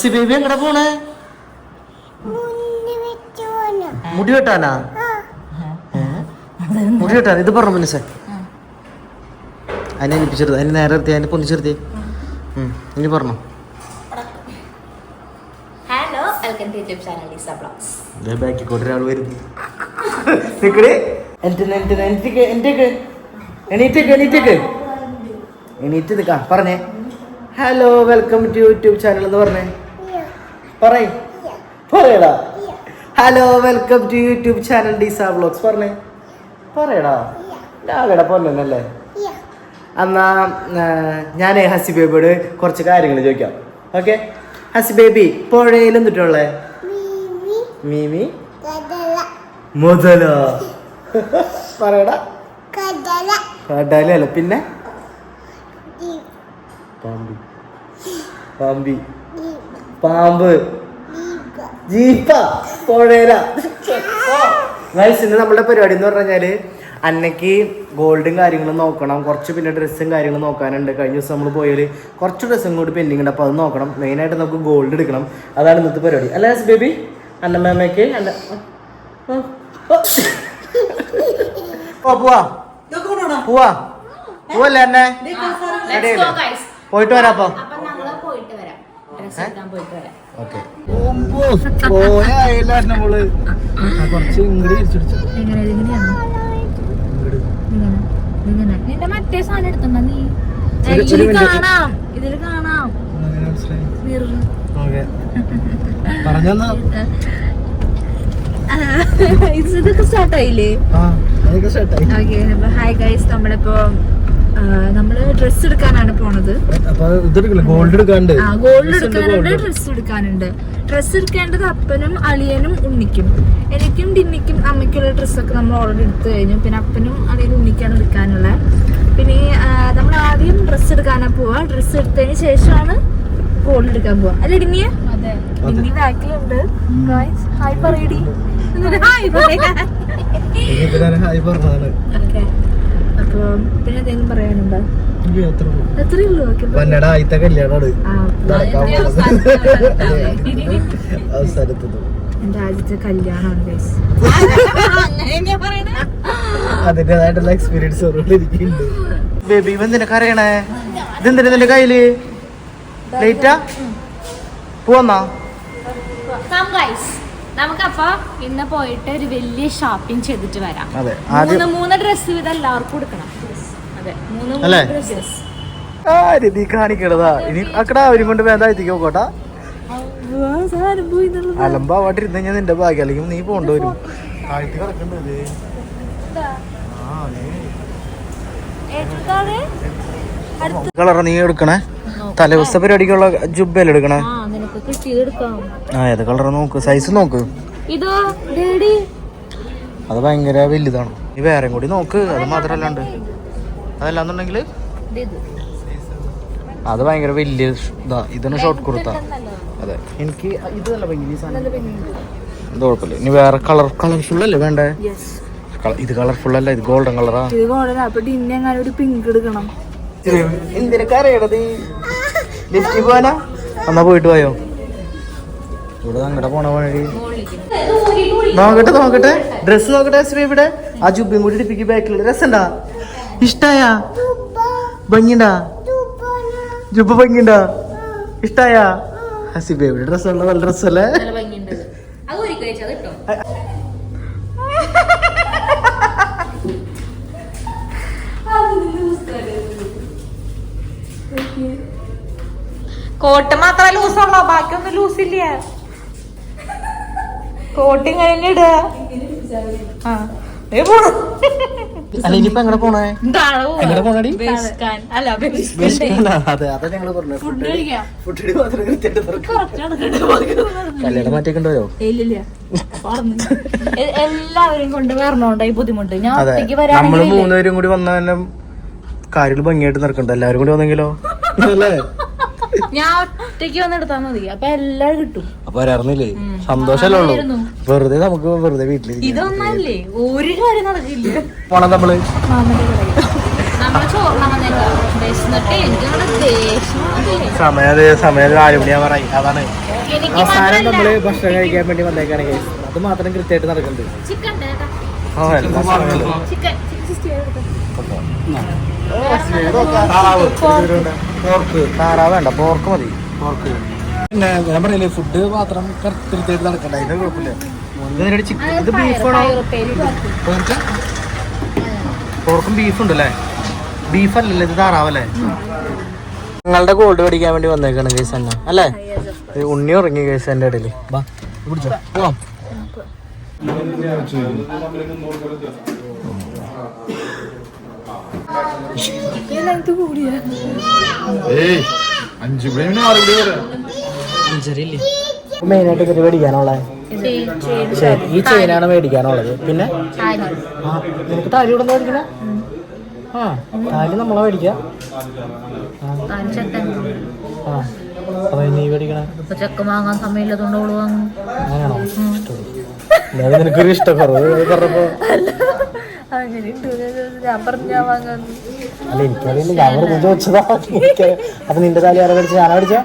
C baby എങ്ങടെ പോണേ? മുടി വെട്ടാനാ? മുടി വെട്ടാൻ ഇത് പറഞ്ഞു മനസ്സേ അതിനെ അനിപ്പിച്ചെടുത്ത് അതിന് നേരെ നിർത്തി അതിനെ പൊന്നിച്ചെടുത്തി ഇനി പറഞ്ഞു. Hello welcome to YouTube channel Lisa blogs ബാക്കി വരുന്നു. നിക്കടേ. എണീറ്റേക്ക് എണീറ്റേക്ക്. എണീറ്റ് നിക്കാ പറഞ്ഞേ. Hello welcome to YouTube channel എന്ന് പറഞ്ഞേ. പറയ്. പറയടാ. Hello welcome to YouTube channel ഡിസാ vlogs പറഞ്ഞേ. പറയടാ. രാവിലെ പൊന്നല്ലേ എന്നാ ഞാൻ ഹസി ബേബിയോട് കുറച്ച് കാര്യങ്ങൾ ചോദിക്കാം. ഓക്കെ ഹസി ബേബി പുഴയിൽ എന്തിട്ടുള്ളേ? മീമി. മുതല. പറയടാ. കടലല്ല പിന്നെ? പാമ്പി. പാമ്പി. പാമ്പ്. ജീപ്പ പുഴയില ഗൈസ് ഇന്ന് നമ്മുടെ പരിപാടി എന്ന് പറഞ്ഞാൽ അന്നയ്ക്ക് ഗോൾഡും കാര്യങ്ങളും നോക്കണം. കുറച്ച് പിന്നെ ഡ്രസ്സും കാര്യങ്ങളും നോക്കാനുണ്ട്. കഴിഞ്ഞ ദിവസം നമ്മൾ പോയാൽ കുറച്ച് ഡ്രസ്സും കൂടി പെൻഡിങ് ഉണ്ട്. അപ്പോൾ അത് നോക്കണം. മെയിനായിട്ട് നമുക്ക് ഗോൾഡ് എടുക്കണം. അതാണ് ഇന്നത്തെ പരിപാടി. അല്ല ബേബി? അന്നമ്മേമ്മയ്ക്ക് അന്ന ഓ, ഓ. ഓ പോവാ. പോവാ. പോവല്ലേ പോയിട്ട് വരാം അപ്പൊ. അപ്പൊ പോയിട്ട് വരാം. നമ്മൾ കുറച്ച് ഇങ്ങോട്ട് തിരിച്ചടിച്ചു. നിന്റെ മറ്റേ സാധനം എടുത്തുണ്ടോ നീ? ഇതിൽ കാണാം. ഇതിൽ കാണാം. Mirror okay. പറഞ്ഞെന്നാ. ഇതൊക്കെ ഹായ് ഗൈസ് നമ്മളിപ്പോ ആ, നമ്മൾ ഡ്രസ് എടുക്കാനാണ് പോണത്. ഗോൾഡ് എടുക്കാണ്ട് ആ ഗോൾഡ് എടുക്കാനുണ്ട് ഡ്രസ് എടുക്കാനുണ്ട്. ഡ്രസ് എടുക്കേണ്ടത് അപ്പനും അളിയനും ഉണ്ണിക്കും. എനിക്കും ഡിന്നിക്കും അമ്മയ്ക്കുള്ള ഡ്രസ്സൊക്കെ നമ്മൾ ഓൾറെഡി എടുത്തു കഴിഞ്ഞു. പിന്നെ അപ്പനും അളിയനും ഉണ്ണിക്കാണ് എടുക്കാനുള്ളത് പിന്നെ നമ്മൾ ആദ്യം ഡ്രസ് എടുക്കാനാണ് പോവാ. ഡ്രസ് എടുത്തതിന് ശേഷമാണ് ഗോൾഡ് എടുക്കാൻ പോവാ. അല്ലെ ഡിന്നിയ ഡിന്നി ബാക്കിലുണ്ട്. ഹായ് പറയടി. ഹായ് പറയാ. ഹായ് പറഞ്ഞതാണ്. ഓക്കെ അപ്പൊ പിന്നെ എന്തെങ്കിലും പറയാനുണ്ടോ അത്ര ഉള്ളൂ. ആദ്യത്തെ കല്യാണമാണ്. അവസാനത്തത് എന്റെ ആദ്യത്തെ കല്യാണമാണ് അതിന്റെതായിട്ടുള്ള എക്സ്പീരിയൻസ് എനിക്കുണ്ട് ബേബി ഇവൻ നിനക്ക് അറിയണേ? ഇതെന്തിനാ നിന്റെ കയ്യിൽ? ലേറ്റാ പോവാന്നാ? നമുക്കപ്പോ ഇന്ന് പോയിട്ട് ഒരു വലിയ ഷോപ്പിംഗ് ചെയ്തിട്ട് വരാം അതെ മൂന്ന് മൂന്ന് ഡ്രസ് ഇത് എല്ലാവർക്കും കൊടുക്കണം അതെ മൂന്ന് മൂന്ന് ഡ്രസ്സസ് കാണിക്കണതാ ഇനി അക്കടാ അവരും കൊണ്ട് വേണ്ട എത്തിക്കോ കോട്ടാ അലമ്പാവാട്ട് ഇരുന്ന് കഴിഞ്ഞാൽ നിന്റെ ഭാഗ്യം അല്ലെങ്കിൽ നീ പോണ്ട വരും കളറ നീ എടുക്കണേ തലേദിവസത്തെ പരിപാടിക്കുള്ള ജുബല്ലേ എടുക്കണേ നിനക്ക് എടുക്കാം ആ ഏത് കളർ നോക്ക്? സൈസ് നോക്ക്. ഇതോ ഡേഡി അത് ഭയങ്കര വലുതാണ്. നീ വേറെ കൂടി നോക്ക്. അത് മാത്രല്ലാണ്ട് അതല്ലാന്നുണ്ടെങ്കിൽ അത് ഭയങ്കര വലിയ ഇതാ ഇതാണ് ഷോർട്ട് കുർത്ത. അതെ. എനിക്ക് ഇത് നല്ല ഭംഗി ഇത് കുഴപ്പമില്ല. ഇനി വേറെ കളർ കളർഫുൾ അല്ലേ വേണ്ടേ? ഇത് കളർഫുൾ അല്ല ഇത് ഗോൾഡൻ കളറാ ഇത് ഗോൾഡൻ അപ്പൊ ഡിന്നെ അങ്ങനെ ഒരു പിങ്ക് എടുക്കണം. എന്തിനൊക്കെ അറിയണത്? ലിഫ്റ്റിൽ പോവാനാ? എന്നാ പോയിട്ട് പോയോ ഇവിടെ അങ്ങോട്ട് പോണ വഴി. നോക്കട്ടെ നോക്കട്ടെ. ഡ്രസ് നോക്കട്ടെ ശ്രീ ഇവിടെ. ആ ജുബിയും കൂടി ഇടിപ്പിക്കും ബാക്കിൽ രസണ്ടാ ഇഷ്ടായ? ഭംഗിണ്ടാ ജുബ് ഭംഗിണ്ടാ ഇഷ്ടായ? ഹസിബ ഇവിടെ ഡ്രസ് ഉള്ള നല്ല ഡ്രസ് അല്ലേ നല്ല ഭംഗിയുണ്ട്. അത് ഒരു കഴിച്ചാൽ കിട്ടും. മാത്രമേ ലൂസ് ഉള്ളോ ബാക്കിയൊന്നും ലൂസ് ഇല്ല കോട്ട് ഇങ്ങനെ ഇടുക ആ ദേ പോണു. അല്ല ഇനിയിപ്പോ എങ്ങനെ പോണേ? എന്താണ് പോവാ? എങ്ങനെ പോണടി അല്ല ബേസ് വിശക്കണ്ട. അതെ അതാ ഞങ്ങൾ പറഞ്ഞത് ഫുഡ് കഴിക്കാം. ഫുഡ് മാത്രം കൃത്യമായിട്ട് തുറക്കും. കുറച്ച് നടക്കട്ടെ, ബാക്കിയൊന്നും നടക്കണ്ട. കല്യാണം മാറ്റിക്കൊണ്ട് വരോ ഇല്ലില്ല. പറഞ്ഞു. എ- എല്ലാവരെയും കൊണ്ട് ബുദ്ധിമുട്ട്. ഞാൻ നമ്മൾ മൂന്നുപേരും കൂടി വന്ന തന്നെ കാര്യങ്ങൾ ഭംഗിയായിട്ട് നടക്കണ്ട? എല്ലാവരും കൂടി വന്നെങ്കിലോ? അല്ലേ? ഞാൻ ഒറ്റയ്ക്ക് വന്ന് എടുത്താൽ മതി അപ്പൊ എല്ലാം കിട്ടും അപ്പൊ അറിഞ്ഞില്ലേ സന്തോഷല്ലേ ഉള്ളൂ വെറുതെ നമുക്ക് വെറുതെ വീട്ടിലിരിക്കാം ഇതൊന്നല്ലേ ഒരു കാര്യം നടക്കില്ല പോണം നമ്മൾ മാമന്റെ കടയിൽ ഞങ്ങൾ വന്നേക്കാം വിശന്നിട്ട് എനിക്ക് നിങ്ങളുടെ ദേഷ്യം വന്നില്ലേ? സമയം അത് സമയം നാല് മണിയാ പറയും അതാണ് അവസാനം നമ്മൾ ഭക്ഷണം കഴിക്കാൻ വേണ്ടി വന്നേക്കാണ് കേസ് അത് മാത്രം കൃത്യമായിട്ട് നടക്കുന്നുണ്ട് ചിക്കൻ കേട്ടോ. ആ, എല്ലാ സമയവും. Chicken chicken sixty okay. എടുത്തോ. താറാവ് പോർക്ക് താറാവ് വേണ്ട പോർക്ക് മതി. പോർക്ക് പിന്നെ ഞാൻ പറയില്ലേ ഫുഡ് മാത്രം കൃത്യത്തിൽ നടക്കണ്ട അതിന്റെ കുഴപ്പമില്ല. ഇത് ബീഫാണോ. പോർക്ക് ബീഫ് ഉണ്ടല്ലേ? ബീഫ് അല്ലല്ലേ ഇത് താറാവല്ലേ? ഞങ്ങളുടെ ഗോൾഡ് മേടിക്കാൻ വേണ്ടി വന്നേക്കാണ് കേസ് തന്നെ അല്ലേ? ഈ ഉണ്ണി ഉറങ്ങി കേസ് എന്റെ ഇടയിൽ. ബാ പിടിച്ചോ. പോവാം. മെയിനായിട്ട് ഇതിന് മേടിക്കാനുള്ളത്. ശരി ഈ ചെയിനാണ് മേടിക്കാനുള്ളത്. പിന്നെ? നിനക്ക് താലി ഇവിടെ മേടിക്കണേ? ആ താലി നമ്മളെ മേടിക്കാം. ആ. അപ്പൊ നീ മേടിക്കണേ? ചെക്ക് വാങ്ങാൻ സമയമില്ലാത്തോണ്ട് ഓൾ വാങ്ങും. അങ്ങനെയാണോ? ഇഷ്ടം. നിനക്കൊരു ഇഷ്ടക്കുറവ് പറഞ്ഞപ്പോ ഞാൻ പറഞ്ഞു ഞാൻ വാങ്ങാൻ അല്ല എനിക്കറിയില്ല. ഞാൻ പൂജ വെച്ചതാ എനിക്ക് അപ്പൊ നിന്റെ താലി ആരാ മേടിച്ച? ഞാനാ വരുന്നുണ്ടായിരുന്നു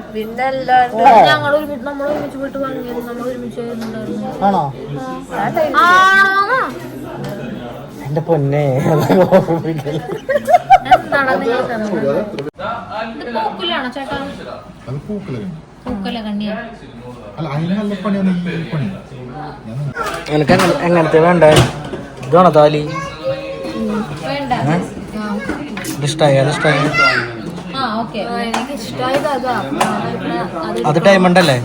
ആണോ? ആണോ? എന്റെ പൊന്നെ. പൂക്കുലാണോ അത് എങ്ങനെ- എങ്ങനത്തെ വേണ്ടേ? ഇതാണോ താലി? ഇത് ഇഷ്ടായി അത്. അത് അത് ഡയമണ്ട് അല്ലേ?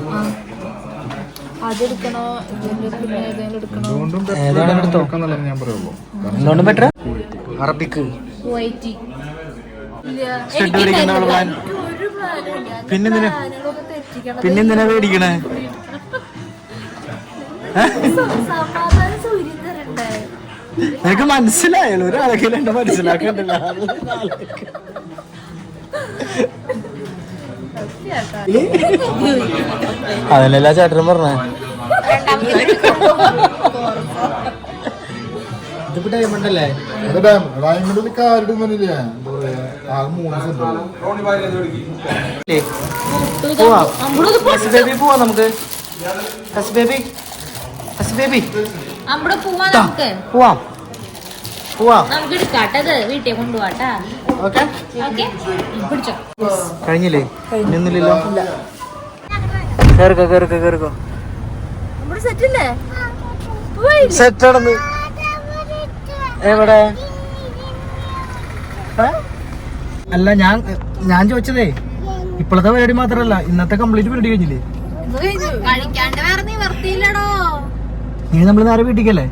അതെടുക്കണോ? ഇതിന്റെ പിന്നെ ഏതെങ്കിലും എടുക്കണോ? എന്തുകൊണ്ടും ഏതാണ് എടുത്തോ? എടുക്കാന്നല്ലേ ഞാൻ പറയുള്ളൂ. എന്തുകൊണ്ടും ബെറ്റർ അറബിക്ക് വൈറ്റി സ്റ്റഡ് മേടിക്കുന്ന നിനക്ക് മനസ്സിലായല്ലോ ഒരാളെങ്കിലും എന്റെ മനസ്സിലാക്കണ്ടല്ല. അതല്ല ചേട്ടനും പറഞ്ഞ? ഇതിപ്പോ ഡയമണ്ട് അല്ലേ? ഡയമണ്ട് ഡാം ഡയമണ്ടിൽ കാരുടെ മനില്ലേ എന്താ പറയാ? ആകെ മൂന്ന് സെന്റ് പോവാം. ഹസ് ബേബി പോവാം നമുക്ക്. ബേബി ഹസ് ബേബി അവിടെ പോവാ നമുക്ക്. പോവാം. പോവാം. നമുക്ക് എടുക്കാട്ടത് വീട്ടിൽ കൊണ്ടുപോവാട്ടാ. ഓക്കെ. ഓക്കെ. പിടിച്ചോ. കഴിഞ്ഞില്ലേ? നിന്നില്ലല്ലോ? കേറുക കേറുക കേറിക്കോ നമ്മുടെ സെറ്റ് അല്ലേ ആണെന്ന്. എവിടെ? അല്ല ഞാൻ ഞാൻ ചോദിച്ചതേ ഇപ്പോഴത്തെ പരിപാടി മാത്രല്ല ഇന്നത്തെ കംപ്ലീറ്റ് പരിപാടി കഴിഞ്ഞില്ലേ? കഴിക്കാണ്ട് വേറെ നീ വർത്തിയില്ലടോ ഇനി നമ്മൾ നേരെ വീട്ടിക്കല്ലേ?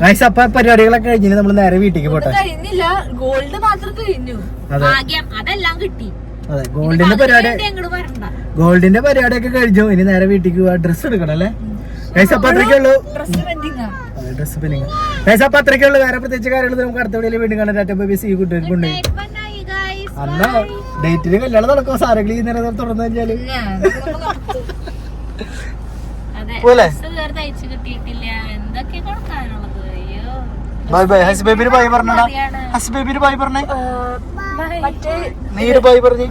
ഗൈസ് അപ്പൊ പരിപാടികളൊക്കെ കഴിഞ്ഞിട്ട് നമ്മൾ നേരെ വീട്ടിക്ക് പോട്ടെ. കഴിഞ്ഞില്ല. ഗോൾഡ് മാത്രം കഴിഞ്ഞു. അതെ. അതെല്ലാം കിട്ടി. അതെ ഗോൾഡിന്റെ പരിപാടി ഗോൾഡിന്റെ പരിപാടിയൊക്കെ കഴിഞ്ഞു. ഇനി നേരെ വീട്ടിക്ക് പോവാ. ഡ്രസ് എടുക്കണം അല്ലേ? ഗൈസ് അപ്പൊ അത്രയ്ക്കുള്ളൂ ഡ്രസ് പെൻഡിങ് ഗൈസ് അപ്പൊ അത്രയ്ക്കുള്ളൂ വേറെ പ്രത്യേകിച്ച് കാര്യങ്ങൾ നമുക്ക് അടുത്ത വീട്ടിൽ വീണ്ടും കാണാൻ ടാറ്റ ബൈ സി കുട്ടികൾക്കുണ്ട് അല്ല ഡേറ്റിന് കല്യാണം നടക്കുമോ സാരങ്ങൾ ഈ നേരം തുറന്നു കഴിഞ്ഞാൽ ബൈ ബൈ. ഹസ് ബേബിന് ബൈ പറഞ്ഞടാ. ഹസ് ബേബിന് ബൈ പറഞ്ഞേ. നീര് ബൈ പറഞ്ഞു.